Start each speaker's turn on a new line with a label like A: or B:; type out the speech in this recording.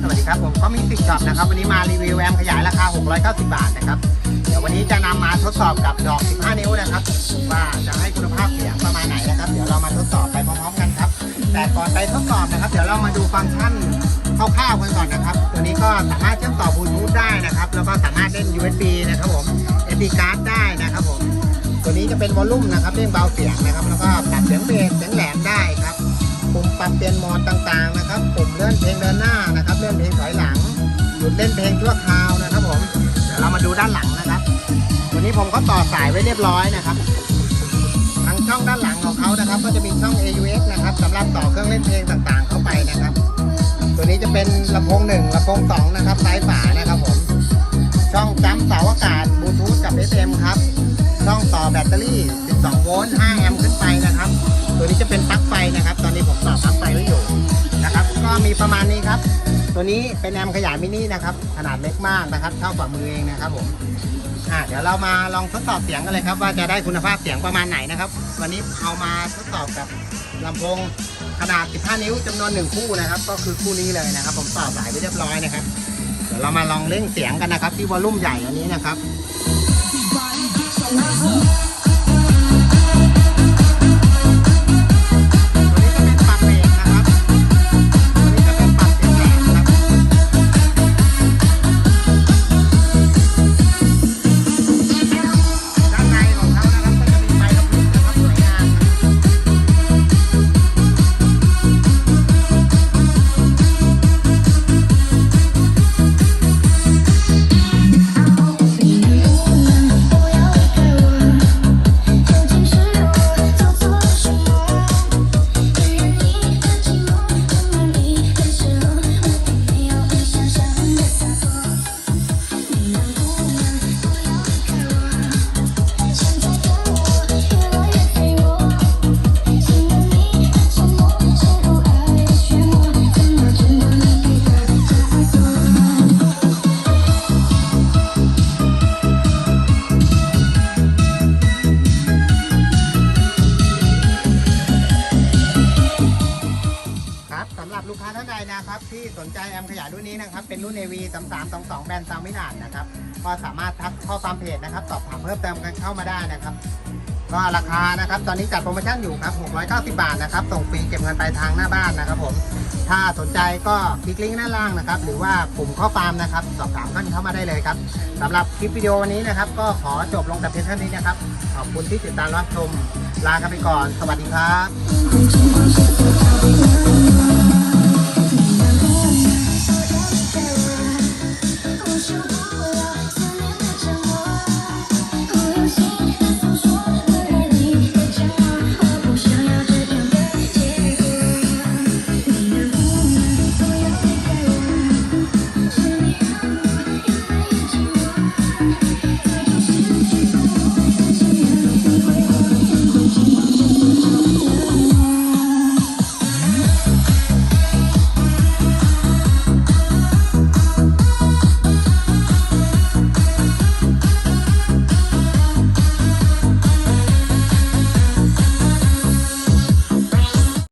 A: สวัสดีครับผมก็มีติดช็อปนะครับ วันนี้มารีวิวแอมขยายราคา 690 บาทนะครับ เดี๋ยววันนี้จะนำมาทดสอบกับดอก 15 นิ้วนะครับ ว่าจะให้คุณภาพเสียงประมาณไหนนะครับ เดี๋ยวเรามาทดสอบไปพร้อมๆกันครับ แต่ก่อนไปทดสอบนะครับ เดี๋ยวเรามาดูฟังก์ชันคร่าวๆกันก่อนนะครับ ตัวนี้ก็สามารถเชื่อมต่อบลูทูธได้นะครับ แล้วก็สามารถเล่น USB นะครับผม SD card ได้นะครับผม ตัวนี้จะเป็นวอลลุ่มนะครับเร่งเบาเสียงนะครับ แล้วก็ปรับเสียงเบสเสียงแหลมได้ครับ ปุ่มปรับเปลี่ยนโหมดต่างๆนะครับ ปุ่มเลื่อนเพลง เล่นเพลงถอยหลังหยุดเล่นเพลงชั่วคราวนะครับผมเดี๋ยวเรามาดูด้านหลังนะครับตัวนี้ผมก็ต่อสายไว้เรียบร้อยนะครับทางช่องด้านหลังของเขานะครับ ก็จะมีช่อง AUX นะครับสำหรับต่อเครื่องเล่นเพลงต่างๆ เข้าไปนะครับ ตัวนี้จะเป็นลำโพงหนึ่งลำโพงสองนะครับซ้ายฝานะครับผมช่องจัมเสาอากาศบลูทูธกับ FM ครับ ช่องต่อแบตเตอรี่ 12 โวลต์ 5 แอมป์ขึ้นไปนะครับ ตัวนี้จะเป็นปลั๊กไฟนะครับ ตอนนี้ผมต่อปลั๊กไฟไว้อยู่นะครับ ก็มีประมาณนี้ครับ ตัวนี้เป็นแอมขยายมินินะครับ ขนาดเล็กมากนะครับ เท่าฝ่ามือเองนะครับผมอ่าเดี๋ยวเรามาลองทดสอบเสียงกันเลยครับ ว่าจะได้คุณภาพเสียงประมาณไหนนะครับ วันนี้เอามาทดสอบกับลำโพงขนาด 15 นิ้วจำนวนหนึ่งคู่นะครับ ก็คือคู่นี้เลยนะครับ ผมต่อสายไว้เรียบร้อยนะครับ เดี๋ยวเรามาลองเร่งเสียงกันนะครับ ที่วอลลุ่มใหญ่อันนี้นะครับ ลูกค้าท่านใดนะครับที่สนใจแอมขยายรุ่นนี้นะครับเป็นรุ่น AV 3 3 2 2แบนซาวมิลานนะครับก็สามารถทักข้อความเพจนะครับสอบถามเพิ่มเติมกันเข้ามาได้นะครับ ก็ราคานะครับตอนนี้จัดโปรโมชั่นอยู่ครับ690 บาทนะครับส่งฟรีเก็บเงินปลายทางหน้าบ้านนะครับผมถ้าสนใจก็คลิกลิงก์ด้านล่างนะครับ หรือว่าปุ่มข้อความนะครับ สอบถามกันเข้ามาได้เลยครับสำหรับคลิปวิดีโอวันนี้นะครับ ก็ขอจบลงแต่เพียงเท่านี้นะครับ ขอบคุณที่ติดตามรับชมลากันไปก่อน สวัสดีครับ